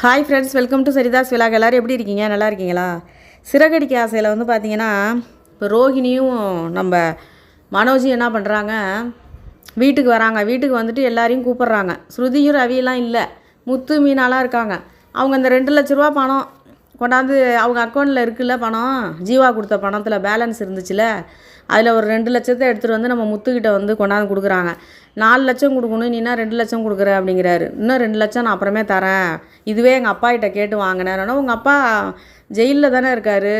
Hi friends welcome to Saritha's vlog எல்லோரும் எப்படி இருக்கீங்க? நல்லா இருக்கீங்களா? சிறகடிக்க ஆசையில் வந்து பார்த்தீங்கன்னா இப்போ ரோஹிணியும் நம்ம மனோஜும் என்ன பண்ணுறாங்க வீட்டுக்கு வராங்க. வீட்டுக்கு வந்துட்டு எல்லாரையும் கூப்பிட்றாங்க. ஸ்ருதியும் ரவியெல்லாம் இல்லை. முத்து மீனாலாம் இருக்காங்க. அவங்க அந்த ரெண்டு லட்ச ரூபா பணம் கொண்டாந்து அவங்க அக்கௌண்ட்டில் இருக்குல்ல பணம்? ஜீவா கொடுத்த பணத்தில் பேலன்ஸ் இருந்துச்சுல? அதில் ஒரு ரெண்டு லட்சத்தை எடுத்துகிட்டு வந்து நம்ம முத்துக்கிட்ட வந்து கொண்டாந்து கொடுக்குறாங்க. நாலு லட்சம் கொடுக்கணும் நீனா ரெண்டு லட்சம் கொடுக்குற அப்படிங்கிறாரு. இன்னும் ரெண்டு லட்சம் நான் அப்புறமே தரேன். இதுவே எங்கள் அப்பா கிட்ட கேட்டு வாங்கினேன். உங்கள் அப்பா ஜெயிலில் தானே இருக்காரு?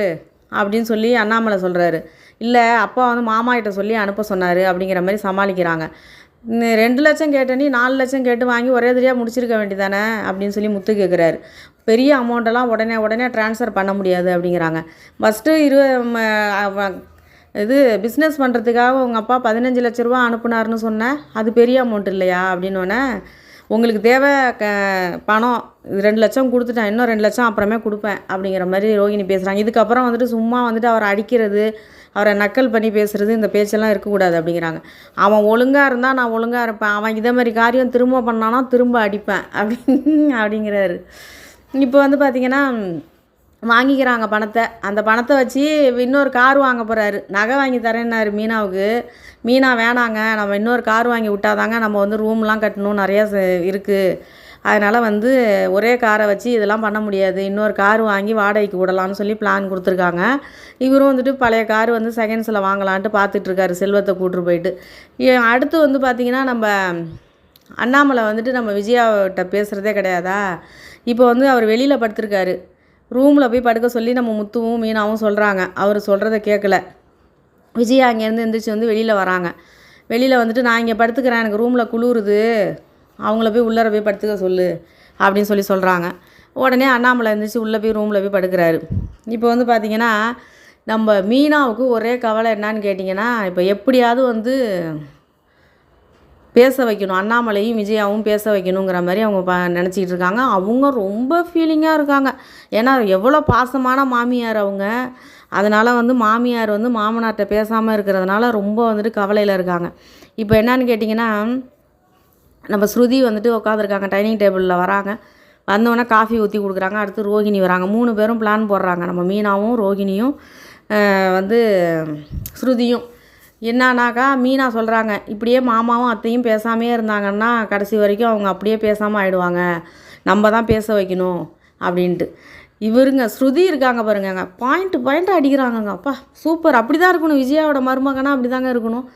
அப்படின்னு சொல்லி அண்ணாமலை சொல்கிறாரு இல்லை அப்பா வந்து மாமா கிட்ட சொல்லி அனுப்ப சொன்னார் அப்படிங்கிற மாதிரி சமாளிக்கிறாங்க. ரெண்டு லட்சம் கேட்ட நீ நாலு லட்சம் கேட்டு வாங்கி ஒரே தடியாக முடிச்சிருக்க வேண்டியதானே? அப்படின்னு சொல்லி முத்து கேட்குறாரு பெரிய அமௌண்ட்டெல்லாம் உடனே உடனே ட்ரான்ஸ்ஃபர் பண்ண முடியாது அப்படிங்கிறாங்க. ஃபஸ்ட்டு இரு இது பிஸ்னஸ் பண்ணுறதுக்காக உங்கள் அப்பா பதினஞ்சு லட்ச ரூபா அனுப்புனாருன்னு சொன்னேன் அது பெரிய அமௌண்ட் இல்லையா? அப்படின்னோடனே உங்களுக்கு தேவை க பணம். இது ரெண்டு லட்சம் கொடுத்துட்டேன். இன்னும் ரெண்டு லட்சம் அப்புறமே கொடுப்பேன். அப்படிங்கிற மாதிரி ரோகிணி பேசுகிறாங்க இதுக்கப்புறம் வந்துட்டு சும்மா வந்துட்டு அவரை அடிக்கிறது அவரை நக்கல் பண்ணி பேசுகிறது இந்த பேச்செல்லாம் இருக்கக்கூடாது அப்படிங்கிறாங்க. அவன் ஒழுங்காக இருந்தால் நான் ஒழுங்காக இருப்பேன். அவன் இதே மாதிரி காரியம் திரும்ப பண்ணானா திரும்ப அடிப்பேன். அப்படி அப்படிங்கிறாரு. இப்போ வந்து பார்த்திங்கன்னா வாங்கிக்கிறாங்க பணத்தை. அந்த பணத்தை வச்சு இன்னொரு கார் வாங்க போகிறாரு நகை வாங்கி தரேன்னாரு மீனாவுக்கு. மீனா வேணாங்க நம்ம இன்னொரு கார் வாங்கி விட்டாதாங்க நம்ம வந்து ரூம்லாம் கட்டணும். நிறையா இருக்குது அதனால் வந்து ஒரே காரை வச்சு இதெல்லாம் பண்ண முடியாது. இன்னொரு கார் வாங்கி வாடகைக்கு விடலாம்னு சொல்லி பிளான் கொடுத்துருக்காங்க. இவரும் வந்துட்டு பழைய கார் வந்து செகண்ட்ஸில் வாங்கலான்ட்டு பார்த்துட்ருக்காரு. செல்வத்தை கூட்டிட்டு போயிட்டு. அடுத்து வந்து பார்த்திங்கன்னா நம்ம அண்ணாமலை வந்துட்டு நம்ம விஜயாவிட்ட பேசுகிறதே கிடையாதா? இப்போ வந்து அவர் வெளியில் படுத்திருக்காரு. ரூமில் போய் படுக்க சொல்லி நம்ம முத்துவும் மீனாவும் சொல்கிறாங்க அவர் சொல்கிறத கேட்கல விஜயா அங்கேருந்து எந்திரிச்சு வந்து வெளியில் வராங்க. வெளியில் வந்துட்டு நான் இங்கே படுத்துக்கிறேன். எனக்கு ரூமில் குளிருது. அவங்கள போய் உள்ளர போய் படுத்துக்க சொல்லு. அப்படின்னு சொல்லி சொல்கிறாங்க உடனே அண்ணாமலை இருந்துச்சு உள்ளே போய் ரூமில் போய் படுக்கிறாரு. இப்போ வந்து பார்த்திங்கன்னா நம்ம மீனாவுக்கு ஒரே கவலை என்னன்னு கேட்டிங்கன்னா இப்போ எப்படியாவது வந்து பேச வைக்கணும். அண்ணாமலையும் விஜயாவும் பேச வைக்கணுங்கிற மாதிரி அவங்க ப நினச்சிக்கிட்டு இருக்காங்க. அவங்க ரொம்ப ஃபீலிங்காக இருக்காங்க. ஏன்னா எவ்வளோ பாசமான மாமியார் அவங்க. அதனால் வந்து மாமியார் வந்து மாமனார்கிட்ட பேசாமல் இருக்கிறதுனால ரொம்ப வந்துட்டு கவலையில் இருக்காங்க. இப்போ என்னன்னு கேட்டிங்கன்னா நம்ம ஸ்ருதி வந்துட்டு உட்காந்துருக்காங்க டைனிங் டேபிளில் வராங்க. வந்தவொடனே காஃபி ஊற்றி கொடுக்குறாங்க. அடுத்து ரோகிணி வராங்க. மூணு பேரும் பிளான் போடுறாங்க. நம்ம மீனாவும் ரோகிணியும் வந்து ஸ்ருதியும். என்னன்னாக்கா மீனா சொல்கிறாங்க இப்படியே மாமாவும் அத்தையும் பேசாமே இருந்தாங்கன்னா கடைசி வரைக்கும் அவங்க அப்படியே பேசாமல் ஆயிடுவாங்க. நம்ம தான் பேச வைக்கணும் அப்படின்ட்டு. இவருங்க ஸ்ருதி இருக்காங்க பாருங்கங்க. பாயிண்ட் பாயிண்ட் அடிக்கிறாங்கங்க. அப்பா சூப்பர். அப்படி தான் இருக்கணும். விஜயாவோட மருமகனா அப்படி தாங்க இருக்கணும்.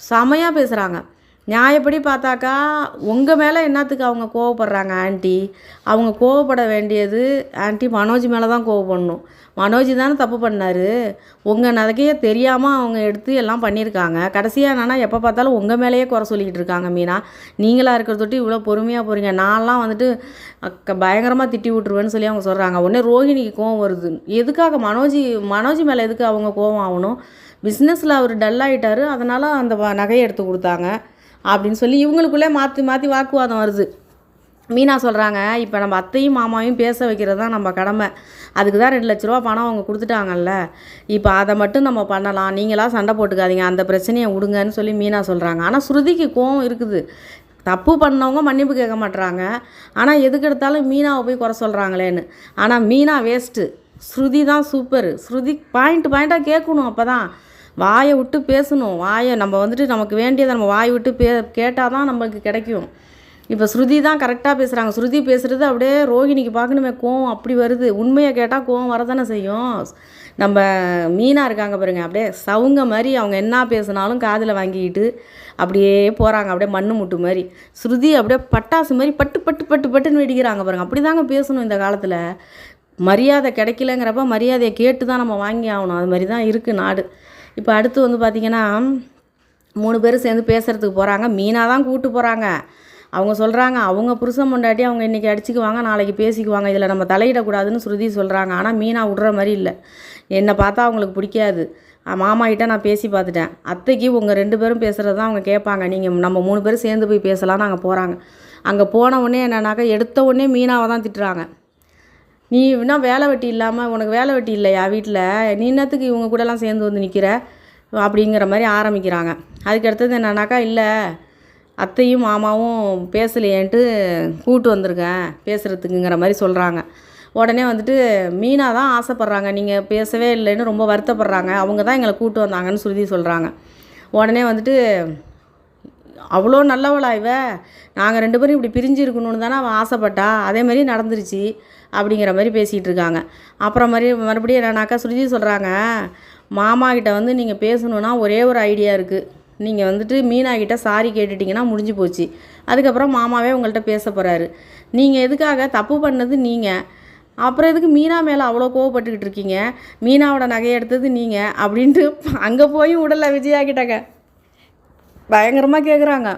செமையாக பேசுகிறாங்க நியாயப்படி பார்த்தாக்கா உங்கள் மேலே என்னத்துக்கு அவங்க கோவப்படுறாங்க ஆண்டி? அவங்க கோவப்பட வேண்டியது ஆன்ட்டி மனோஜ் மேலே தான் கோவப்படணும். மனோஜ் தானே தப்பு பண்ணார். உங்கள் நகையை தெரியாமல் அவங்க எடுத்து எல்லாம் பண்ணியிருக்காங்க. கடைசியாக என்னன்னா எப்போ பார்த்தாலும் உங்கள் மேலேயே குறை சொல்லிக்கிட்டு இருக்காங்க மீனா. நீங்களாக இருக்கிறத தொட்டு இவ்வளோ பொறுமையாக போகிறீங்க நான்லாம் வந்துட்டு அக்க பயங்கரமாக திட்டி விட்ருவேன்னு சொல்லி அவங்க சொல்கிறாங்க உடனே ரோஹிணிக்கு கோவம் வருது. எதுக்காக மனோஜ் மனோஜ் மேலே எதுக்கு அவங்க கோவம் ஆகணும்? பிஸ்னஸில் அவர் டல் ஆகிட்டார் அதனால் அந்த வ- நகையை எடுத்து கொடுத்தாங்க. அப்படின்னு சொல்லி இவங்களுக்குள்ளே மாற்றி மாற்றி வாக்குவாதம் வருது. மீனா சொல்கிறாங்க இப்போ நம்ம அத்தையும் மாமாவையும் பேச வைக்கிறது தான் நம்ம கடமை. அதுக்கு தான் ரெண்டு லட்ச ரூபா பணம் அவங்க கொடுத்துட்டாங்கல்ல. இப்போ அதை மட்டும் நம்ம பண்ணலாம். நீங்களாம் சண்டை போட்டுக்காதீங்க. அந்த பிரச்சனையை விடுங்கன்னு சொல்லி மீனா சொல்கிறாங்க ஆனால் ஸ்ருதிக்கு கோவம் இருக்குது. தப்பு பண்ணவங்க மன்னிப்பு கேட்க மாட்றாங்க. ஆனால் எதுக்கு எடுத்தாலும் மீனாவை போய் குறை சொல்கிறாங்களேன்னு ஆனால் மீனா வேஸ்ட்டு ஸ்ருதி தான் சூப்பர் ஸ்ருதி பாயிண்ட் பாயிண்ட்டாக கேட்கணும் அப்போ தான் வாயை விட்டு பேசணும். வாயை நம்ம வந்துட்டு நமக்கு வேண்டியதை நம்ம வாய் விட்டு பே கேட்டால் தான் நம்மளுக்கு கிடைக்கும். இப்போ ஸ்ருதி தான் கரெக்டாக பேசுகிறாங்க ஸ்ருதி பேசுகிறது அப்படியே ரோகிணிக்கு பார்க்கணுமே கோவம் அப்படி வருது. உண்மையை கேட்டால் கோவம் வரதானே செய்யும்? நம்ம மீனாக இருக்காங்க பாருங்க அப்படியே சவுங்க மாதிரி அவங்க என்ன பேசினாலும் காதில் வாங்கிக்கிட்டு அப்படியே போகிறாங்க அப்படியே மண்ணு முட்டு மாதிரி. ஸ்ருதி அப்படியே பட்டாசு மாதிரி பட்டு பட்டு பட்டு பட்டுன்னு வெடிக்கிறாங்க பாருங்க. அப்படி தாங்க பேசணும் இந்த காலத்தில். மரியாதை கிடைக்கலங்கிறப்ப மரியாதையை கேட்டு தான் நம்ம வாங்கி ஆகணும். அது மாதிரி தான் இருக்குது நாடு. இப்போ அடுத்து வந்து பார்த்திங்கன்னா மூணு பேரும் சேர்ந்து பேசுகிறதுக்கு போகிறாங்க மீனா தான் கூப்பிட்டு போகிறாங்க அவங்க சொல்கிறாங்க அவங்க புருஷன் முண்டாட்டி அவங்க இன்றைக்கி அடிச்சுக்குவாங்க நாளைக்கு பேசிக்குவாங்க. இதில் நம்ம தலையிடக்கூடாதுன்னு ஸ்ருதி சொல்கிறாங்க ஆனால் மீனா விட்ற மாதிரி இல்லை. என்னை பார்த்தா அவங்களுக்கு பிடிக்காது. மாமாக்கிட்ட நான் பேசி பார்த்துட்டேன். அத்தைக்கு உங்கள் ரெண்டு பேரும் பேசுகிறது தான் அவங்க கேட்பாங்க. நீங்கள் நம்ம மூணு பேரும் சேர்ந்து போய் பேசலாம்னு அங்கே போகிறாங்க அங்கே போன உடனே என்னன்னாக்கா எடுத்த உடனே மீனாவை தான் திட்டுறாங்க. நீ இன்னும் வேலை வெட்டி இல்லாமல் உனக்கு வேலை வெட்டி இல்லையா வீட்டில் நீ என்னத்துக்கு இவங்க கூடலாம் சேர்ந்து வந்து நிற்கிற அப்படிங்கிற மாதிரி ஆரம்பிக்கிறாங்க. அதுக்கு அடுத்தது என்னன்னாக்கா இல்லை அத்தையும் மாமாவும் பேசலையேன்ட்டு கூட்டு வந்திருக்கேன் பேசுகிறதுக்குங்கிற மாதிரி சொல்கிறாங்க உடனே வந்துட்டு மீனா தான் ஆசைப்பட்றாங்க நீங்கள் பேசவே இல்லைன்னு ரொம்ப வருத்தப்படுறாங்க. அவங்க தான் எங்களை கூட்டு வந்தாங்கன்னு சொல்லி சொல்கிறாங்க உடனே வந்துட்டு அவ்வளோ நல்லவளா இவ? நாங்கள் ரெண்டு பேரும் இப்படி பிரிஞ்சு இருக்கணும்னு தானே அவன் ஆசைப்பட்டா. அதே மாதிரி நடந்துருச்சு. அப்படிங்கிற மாதிரி பேசிகிட்டு இருக்காங்க அப்புறம் மாதிரி மறுபடியும் என்னன்னாக்கா சுருதி சொல்கிறாங்க மாமா கிட்ட வந்து நீங்கள் பேசணுன்னா ஒரே ஒரு ஐடியா இருக்குது நீங்கள் வந்துட்டு மீனா கிட்ட சாரி கேட்டுட்டிங்கன்னா முடிஞ்சு போச்சு. அதுக்கப்புறம் மாமாவே உங்கள்கிட்ட பேச போகிறாரு நீங்கள் எதுக்காக தப்பு பண்ணது நீங்கள் அப்புறம் எதுக்கு மீனா மேலே அவ்வளோ கோவப்பட்டுக்கிட்டு இருக்கீங்க? மீனாவோட நகையை எடுத்தது நீங்கள் அப்படின்ட்டு அங்கே போய் விடலை விஜயா கிட்டக்க பயங்கரமாக கேட்குறாங்க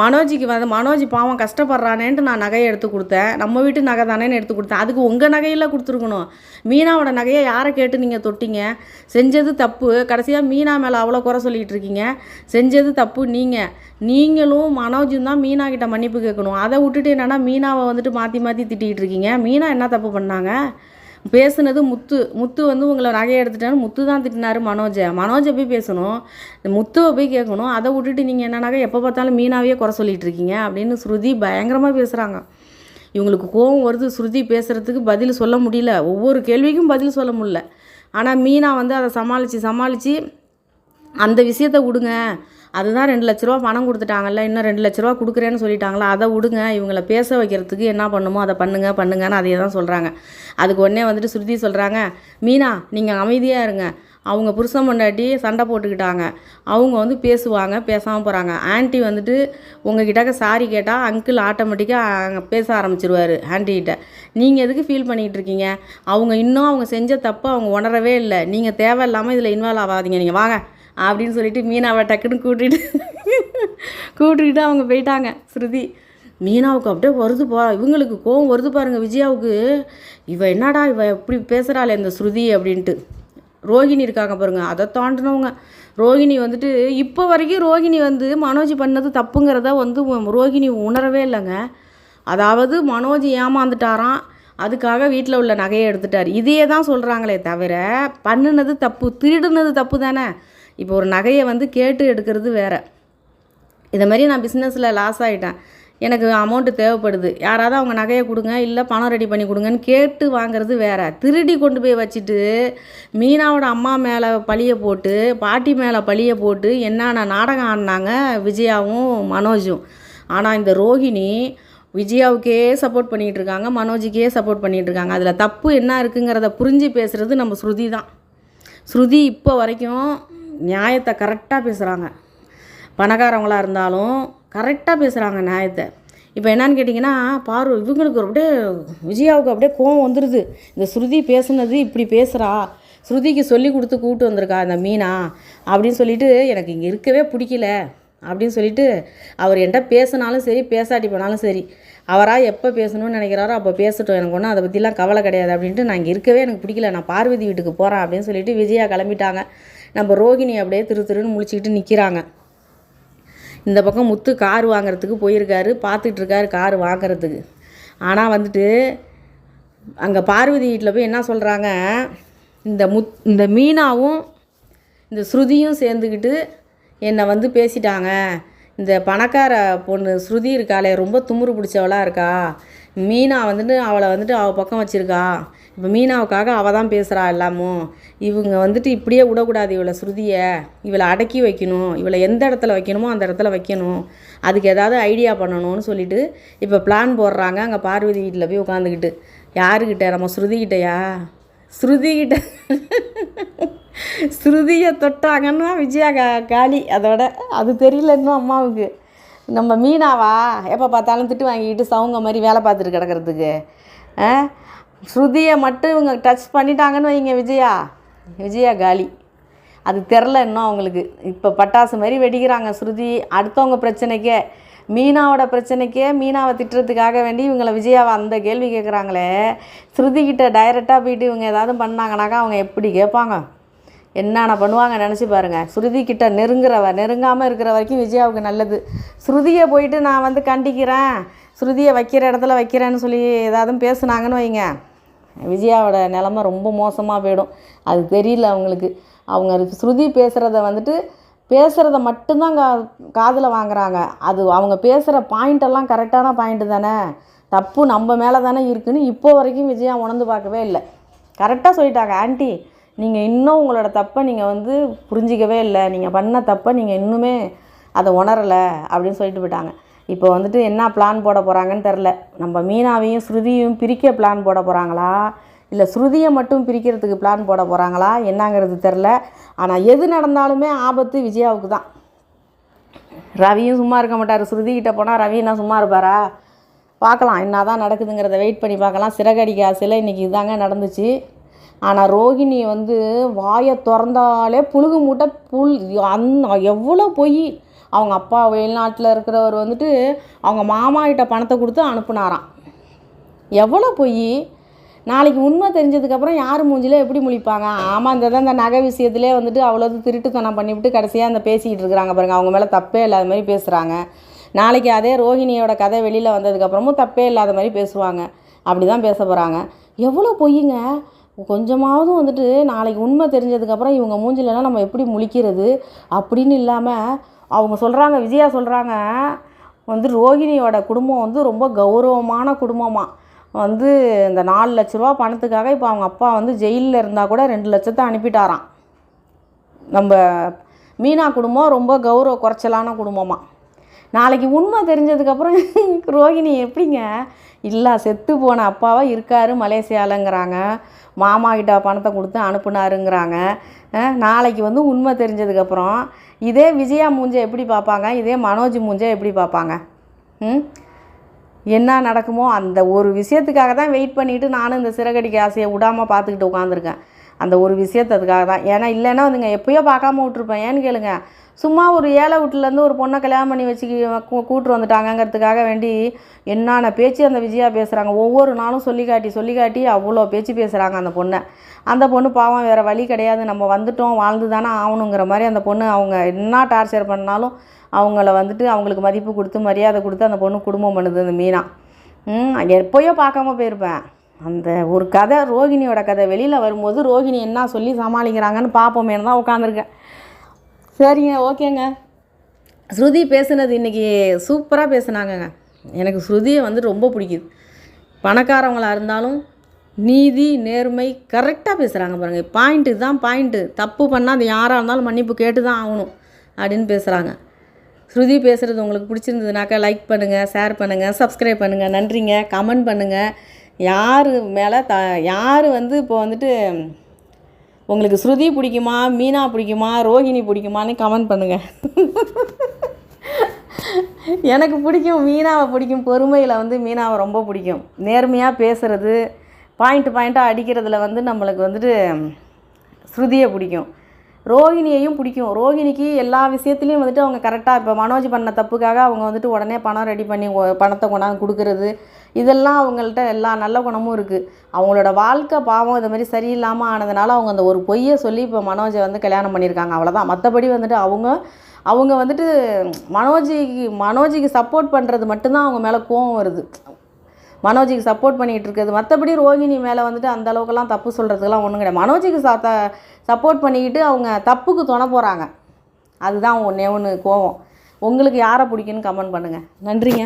மனோஜிக்கு வந்து மனோஜ் பாவம் கஷ்டப்படுறானேன்ட்டு நான் நகையை எடுத்து கொடுத்தேன். நம்ம வீட்டு நகை தானேன்னு எடுத்து கொடுத்தேன். அதுக்கு உங்கள் நகையில் கொடுத்துருக்கணும். மீனாவோட நகையை யாரை கேட்டு நீங்கள் தொட்டிங்க? செஞ்சது தப்பு. கடைசியாக மீனா மேலே அவ்வளோ குறை சொல்லிகிட்டு இருக்கீங்க. செஞ்சது தப்பு நீங்கள் நீங்களும் மனோஜும் தான் மீனா கிட்ட மன்னிப்பு கேட்கணும். அதை விட்டுட்டு என்னென்னா மீனாவை வந்துட்டு மாற்றி மாற்றி திட்டிகிட்டு இருக்கீங்க. மீனா என்ன தப்பு பண்ணாங்க? பேசுனது முத்து. முத்து வந்து உங்களை நகையை எடுத்துட்டாரு. முத்து தான் திட்டினாரு மனோஜை. மனோஜை போய் பேசணும். இந்த முத்துவை போய் கேட்கணும். அதை விட்டுட்டு நீங்கள் என்னன்னாக்கா எப்போ பார்த்தாலும் மீனாவே குறை சொல்லிட்டு இருக்கீங்க அப்படின்னு ஸ்ருதி பயங்கரமாக பேசுகிறாங்க இவங்களுக்கு கோவம் வருது. ஸ்ருதி பேசுகிறதுக்கு பதில் சொல்ல முடியல. ஒவ்வொரு கேள்விக்கும் பதில் சொல்ல முடியல. ஆனால் மீனா வந்து அதை சமாளித்து சமாளித்து அந்த விஷயத்த விடுங்க. அதுதான் ரெண்டு லட்ச ரூபா பணம் கொடுத்துட்டாங்கல்ல இன்னும் ரெண்டு லட்ச ரூபா கொடுக்குறேன்னு சொல்லிட்டாங்களா அதை விடுங்க இவங்கள பேச வைக்கிறதுக்கு என்ன பண்ணுமோ அதை பண்ணுங்க பண்ணுங்கன்னு அதையே தான் சொல்கிறாங்க அதுக்கு உடனே வந்துட்டு ஸ்ருதி சொல்கிறாங்க மீனா நீங்கள் அமைதியாக இருங்க. அவங்க புருஷன் பொண்டாட்டி சண்டை போட்டுக்கிட்டாங்க. அவங்க வந்து பேசுவாங்க பேசாமல் போகிறாங்க ஆண்டி வந்துட்டு உங்ககிட்ட சாரி கேட்டால் அங்கிள் ஆட்டோமேட்டிக்காக பேச ஆரம்பிச்சிருவாரு ஆன்ட்டிகிட்ட. நீங்கள் எதுக்கு ஃபீல் பண்ணிகிட்டு இருக்கீங்க? அவங்க இன்னும் அவங்க செஞ்ச தப்பு அவங்க உணரவே இல்லை. நீங்கள் தேவையில்லாமல் இதில் இன்வால்வ் ஆகாதீங்க. நீங்கள் வாங்க. அப்படின்னு சொல்லிட்டு மீனாவை டக்குன்னு கூட்டிகிட்டு கூட்டிக்கிட்டு அவங்க போயிட்டாங்க. ஸ்ருதி மீனாவுக்கு அப்படியே வருது பா இவங்களுக்கு கோவம் வருது பாருங்கள் விஜயாவுக்கு. இவ என்னடா இவ இப்படி பேசுகிறாளே இந்த ஸ்ருதி அப்படின்ட்டு. ரோகிணி இருக்காங்க பாருங்கள் அதை தாண்டினவங்க. ரோகிணி வந்துட்டு இப்போ வரைக்கும் ரோகிணி வந்து மனோஜ் பண்ணது தப்புங்கிறத வந்து ரோகிணி உணரவே இல்லைங்க. அதாவது மனோஜ் ஏமாந்துட்டாராம் அதுக்காக வீட்டில் உள்ள நகையை எடுத்துட்டார். இதையே தான் சொல்கிறாங்களே தவிர பண்ணுனது தப்பு திருடுனது தப்பு தானே. இப்போ ஒரு நகையை வந்து கேட்டு எடுக்கிறது வேற. இதை மாதிரி நான் பிஸ்னஸில் லாஸ் ஆகிட்டேன் எனக்கு அமௌண்ட்டு தேவைப்படுது. யாராவது அவங்க நகையை கொடுங்க இல்லை பணம் ரெடி பண்ணி கொடுங்கன்னு கேட்டு வாங்குறது வேறு. திருடி கொண்டு போய் வச்சுட்டு மீனாவோட அம்மா மேலே பழியை போட்டு பாட்டி மேலே பழியை போட்டு என்னென்ன நாடகம் ஆடினாங்க விஜயாவும் மனோஜும். ஆனால் இந்த ரோஹிணி விஜயாவுக்கே சப்போர்ட் பண்ணிகிட்டு இருக்காங்க மனோஜுக்கே சப்போர்ட் பண்ணிகிட்டு இருக்காங்க. அதில் தப்பு என்ன இருக்குங்கிறத புரிஞ்சு பேசுகிறது நம்ம ஸ்ருதி தான். ஸ்ருதி இப்போ வரைக்கும் நியாயத்தை கரெக்டாக பேசுகிறாங்க பணக்காரவங்களாக இருந்தாலும் கரெக்டாக பேசுகிறாங்க நியாயத்தை. இப்போ என்னன்னு கேட்டிங்கன்னா பாரு இவங்களுக்கு அப்படியே விஜயாவுக்கு அப்படியே கோவம் வந்துடுது இந்த ஸ்ருதி பேசுனது இப்படி பேசுகிறா ஸ்ருதிக்கு சொல்லி கொடுத்து கூப்பிட்டு வந்திருக்கா அந்த மீனா. அப்படின்னு சொல்லிட்டு எனக்கு இங்கே இருக்கவே பிடிக்கல. அப்படின்னு சொல்லிட்டு அவர் என்கிட்ட பேசினாலும் சரி பேசாட்டி போனாலும் சரி அவராக எப்போ பேசணும்னு நினைக்கிறாரோ அப்போ பேசட்டும். எனக்கு ஒன்றும் அதை பற்றிலாம் கவலை கிடையாது அப்படின்ட்டு நான் இங்கே இருக்கவே எனக்கு பிடிக்கல. நான் பார்வதி வீட்டுக்கு போகிறேன் அப்படின்னு சொல்லிட்டு விஜயா கிளம்பிட்டாங்க. நம்ம ரோகிணி அப்படியே திரு திருன்னு முழிச்சிக்கிட்டு நிற்கிறாங்க இந்த பக்கம் முத்து கார் வாங்குறதுக்கு போயிருக்காரு பார்த்துட்டு இருக்காரு கார் வாங்குறதுக்கு. ஆனால் வந்துட்டு அங்கே பார்வதி வீட்டில் போய் என்ன சொல்கிறாங்க இந்த முத் இந்த மீனாவும் இந்த ஸ்ருதியும் சேர்ந்துக்கிட்டு என்னை வந்து பேசிட்டாங்க. இந்த பணக்கார பொண்ணு ஸ்ருதி இருக்காளே ரொம்ப துமுறு பிடிச்சவளாக இருக்கா? மீனா வந்துட்டு அவளை வந்துட்டு அவள் பக்கம் வச்சுருக்கா. இப்போ மீனாவுக்காக அவள் தான் பேசுகிறா எல்லாமும் இவங்க வந்துட்டு இப்படியே விடக்கூடாது இவளை ஸ்ருதியை இவளை அடக்கி வைக்கணும். இவளை எந்த இடத்துல வைக்கணுமோ அந்த இடத்துல வைக்கணும். அதுக்கு ஏதாவது ஐடியா பண்ணணும்னு சொல்லிட்டு இப்போ பிளான் போடுறாங்க. அங்கே பார்வதி வீட்டில் போய் உட்காந்துக்கிட்டு யாருக்கிட்ட நம்ம ஸ்ருதி ஸ்ருதிக்கிட்ட ஸ்ருதி ஸ்ருதியை தொட்டாங்கன்னா விஜயா கா காலி அதோட அது தெரியல இன்னும் அம்மாவுக்கு. நம்ம மீனாவா? எப்போ பார்த்தாலும் திட்டு வாங்கிக்கிட்டு சவுங்க மாதிரி வேலை பார்த்துட்டு கிடக்கிறதுக்கு. ஆ? ஸ்ருதியை மட்டும் இவங்க டச் பண்ணிட்டாங்கன்னு வைங்க விஜயா. விஜயா காலி. அது தெரில இன்னும் அவங்களுக்கு. இப்போ பட்டாசு மாதிரி வெடிக்கிறாங்க ஸ்ருதி. அடுத்தவங்க பிரச்சனைக்கே மீனாவோட பிரச்சனைக்கே மீனாவை திட்டுறதுக்காக வேண்டி இவங்களை விஜயாவை அந்த கேள்வி கேட்குறாங்களே ஸ்ருதி கிட்ட டைரெக்டாக போயிட்டு இவங்க ஏதாவது பண்ணாங்கனாக்கா அவங்க எப்படி கேட்பாங்க? என்னென்ன பண்ணுவாங்க நினச்சி பாருங்கள் ஸ்ருதி கிட்ட நெருங்குறவ நெருங்காமல் இருக்கிற வரைக்கும் விஜயாவுக்கு நல்லது. ஸ்ருதியை போயிட்டு நான் வந்து கண்டிக்கிறேன். ஸ்ருதியை வைக்கிற இடத்துல வைக்கிறேன்னு சொல்லி ஏதாவது பேசுனாங்கன்னு வைங்க. விஜயாவோட நிலமை ரொம்ப மோசமாக போயிடும். அது தெரியல அவங்களுக்கு. அவங்க ஸ்ருதி பேசுகிறத வந்துட்டு பேசுகிறத மட்டும்தான் கா காதில் வாங்குறாங்க. அது அவங்க பேசுகிற பாயிண்டெல்லாம் கரெக்டான பாயிண்ட்டு தானே. தப்பு நம்ம மேலே தானே இருக்குன்னு இப்போ வரைக்கும் விஜயா உணர்ந்து பார்க்கவே இல்லை. கரெக்டாக சொல்லிட்டாங்க ஆண்டி நீங்கள் இன்னும் உங்களோட தப்பை நீங்கள் வந்து புரிஞ்சிக்கவே இல்லை. நீங்கள் பண்ண தப்பை நீங்கள் இன்னுமே அதை உணரலை அப்படின்னு சொல்லிட்டு போயிட்டாங்க. இப்போ வந்துட்டு என்ன பிளான் போட போகிறாங்கன்னு தெரில நம்ம மீனாவையும் ஸ்ருதியும் பிரிக்க பிளான் போட போகிறாங்களா இல்லை ஸ்ருதியை மட்டும் பிரிக்கிறதுக்கு பிளான் போட போகிறாங்களா என்னங்கிறது தெரில ஆனால் எது நடந்தாலுமே ஆபத்து விஜயாவுக்கு தான். ரவியும் சும்மா இருக்க மாட்டார். ஸ்ருதிக்கிட்ட போனால் ரவி என்ன சும்மா இருப்பாரா? பார்க்கலாம். என்ன தான் நடக்குதுங்கிறத வெயிட் பண்ணி பார்க்கலாம். சிறகடிக்க ஆசையில் இன்றைக்கி இதாங்க நடந்துச்சு. ஆனால் ரோகிணி வந்து வாயை திறந்தாலே புழுகு மூட்டை புல் அந் எவ்வளோ பொய். அவங்க அப்பா வெளிநாட்டில் இருக்கிறவர் வந்துட்டு அவங்க மாமா கிட்ட பணத்தை கொடுத்து அனுப்புனாராம். எவ்வளோ பொய். நாளைக்கு உண்மை தெரிஞ்சதுக்கப்புறம் யார் மூஞ்சிலே எப்படி முழிப்பாங்க? ஆமாம் இந்த தான் இந்த நகை விஷயத்திலே வந்துட்டு அவ்வளோது திருட்டுத்தனம் பண்ணிவிட்டு கடைசியாக அந்த பேசிக்கிட்டு இருக்கிறாங்க பாருங்கள் அவங்க மேலே தப்பே இல்லாத மாதிரி பேசுகிறாங்க நாளைக்கு அதே ரோஹிணியோட கதை வெளியில் வந்ததுக்கப்புறமும் தப்பே இல்லாத மாதிரி பேசுவாங்க. அப்படி தான் பேச போகிறாங்க எவ்வளோ பொய்யுங்க கொஞ்சமாவது வந்துட்டு நாளைக்கு உண்மை தெரிஞ்சதுக்கப்புறம் இவங்க மூஞ்சிலலாம் நம்ம எப்படி முழிக்கிறது அப்படின்னு இல்லாமல் அவங்க சொல்கிறாங்க விஜயா சொல்கிறாங்க வந்து ரோகிணியோட குடும்பம் வந்து ரொம்ப கௌரவமான குடும்பமாக வந்து இந்த நாலு லட்ச ரூபா பணத்துக்காக இப்போ அவங்க அப்பா வந்து ஜெயிலில் இருந்தால் கூட ரெண்டு லட்சத்தை அனுப்பிட்டாராம். நம்ம மீனா குடும்பம் ரொம்ப கௌரவ குறைச்சலான குடும்பமாக நாளைக்கு உண்மை தெரிஞ்சதுக்கப்புறம் ரோகிணி எப்படிங்க? இல்லை செத்து போன அப்பாவாக இருக்காரு மலேசியாலங்கிறாங்க. மாமா கிட்ட பணத்தை கொடுத்து அனுப்புனாருங்கிறாங்க. நாளைக்கு வந்து உண்மை தெரிஞ்சதுக்கப்புறம் இதே விஜயா மூஞ்சை எப்படி பார்ப்பாங்க? இதே மனோஜ் மூஞ்சை எப்படி பார்ப்பாங்க? ம்? என்ன நடக்குமோ அந்த ஒரு விஷயத்துக்காக தான் வெயிட் பண்ணிவிட்டு நானும் இந்த சிறகடிக்க ஆசையை விடாமல் பார்த்துக்கிட்டு உட்காந்துருக்கேன் அந்த ஒரு விஷயத்ததுக்காக தான். ஏன்னா இல்லைன்னா வந்துங்க எப்பயோ பார்க்காம விட்ருப்பேன் ஏன்னு கேளுங்க சும்மா ஒரு ஏழை வீட்டிலேருந்து ஒரு பொண்ணை கல்யாணம் பண்ணி வச்சு கூ- கூட்டு வந்துட்டாங்கங்கிறதுக்காக வேண்டி என்னான பேச்சு அந்த விஜயா பேசுகிறாங்க ஒவ்வொரு நாளும் சொல்லி காட்டி சொல்லி காட்டி அவ்வளோ பேச்சு பேசுகிறாங்க அந்த பொண்ணை. அந்த பொண்ணு பாவம் வேறு வழி கிடையாது. நம்ம வந்துட்டோம் வாழ்ந்து தானே ஆகணுங்கிற மாதிரி அந்த பொண்ணு அவங்க என்ன டார்ச்சர் பண்ணாலும் அவங்கள வந்துட்டு அவங்களுக்கு மதிப்பு கொடுத்து மரியாதை கொடுத்து அந்த பொண்ணு குடும்பம் பண்ணுது அந்த மீனா. எப்போயோ பார்க்காம போயிருப்பேன். அந்த ஒரு கதை ரோகிணியோட கதை வெளியில் வரும்போது ரோகிணி என்ன சொல்லி சமாளிக்கிறாங்கன்னு பார்ப்போமேனு தான் உட்காந்துருக்கேன் சரிங்க ஓகேங்க. ஸ்ருதி பேசுனது இன்றைக்கி சூப்பராக பேசுனாங்கங்க. எனக்கு ஸ்ருதியை வந்து ரொம்ப பிடிக்குது. பணக்காரவங்களாக இருந்தாலும் நீதி நேர்மை கரெக்டாக பேசுகிறாங்க பாருங்கள் பாயிண்ட்டு தான் பாயிண்ட்டு தப்பு பண்ணால் அது யாராக இருந்தாலும் மன்னிப்பு கேட்டு தான் ஆகணும் அப்படின்னு பேசுகிறாங்க ஸ்ருதி பேசுகிறது உங்களுக்கு பிடிச்சிருந்ததுனாக்கா லைக் பண்ணுங்கள் ஷேர் பண்ணுங்கள் சப்ஸ்கிரைப் பண்ணுங்கள் நன்றிங்க. கமெண்ட் பண்ணுங்கள் யார் மேலே த யார் வந்து இப்போ வந்துட்டு உங்களுக்கு ஸ்ருதி பிடிக்குமா மீனா பிடிக்குமா ரோஹிணி பிடிக்குமான்னு கமெண்ட் பண்ணுங்கள் எனக்கு பிடிக்கும் மீனாவை பிடிக்கும் பொறுமையில் வந்து மீனாவை ரொம்ப பிடிக்கும். நேர்மையாக பேசுகிறது பாயிண்ட் பாயிண்ட்டாக அடிக்கிறதுல வந்து நம்மளுக்கு வந்துட்டு ஸ்ருதியை பிடிக்கும். ரோஹிணியையும் பிடிக்கும். ரோஹிணிக்கு எல்லா விஷயத்துலையும் வந்துட்டு அவங்க கரெக்டாக இப்போ மனோஜ் பண்ண தப்புக்காக அவங்க வந்துட்டு உடனே பணம் ரெடி பண்ணி பணத்தை கொண்டாந்து கொடுக்கறது இதெல்லாம் அவங்கள்ட்ட எல்லா நல்ல குணமும் இருக்குது அவங்களோட வாழ்க்கை பாவம் இது மாதிரி சரியில்லாமல் ஆனதுனால அவங்க அந்த ஒரு பொய்யை சொல்லி இப்போ மனோஜை வந்து கல்யாணம் பண்ணியிருக்காங்க. அவ்வளோதான் மற்றபடி வந்துட்டு அவங்க அவங்க வந்துட்டு மனோஜிக்கு மனோஜிக்கு சப்போர்ட் பண்ணுறது மட்டும்தான் அவங்க மேலே கோவம் வருது. மனோஜிக்கு சப்போர்ட் பண்ணிகிட்டு இருக்குது மற்றபடி ரோகிணி மேலே வந்துட்டு அந்த அளவுக்குலாம் தப்பு சொல்கிறதுக்கெல்லாம் ஒன்றும் கிடையாது. மனோஜிக்கு சத்த சப்போர்ட் பண்ணிக்கிட்டு அவங்க தப்புக்கு துணை போகிறாங்க அதுதான் ஒன்றே ஒன்று கோவம். உங்களுக்கு யாரை பிடிக்குன்னு கமெண்ட் பண்ணுங்கள் நன்றிங்க.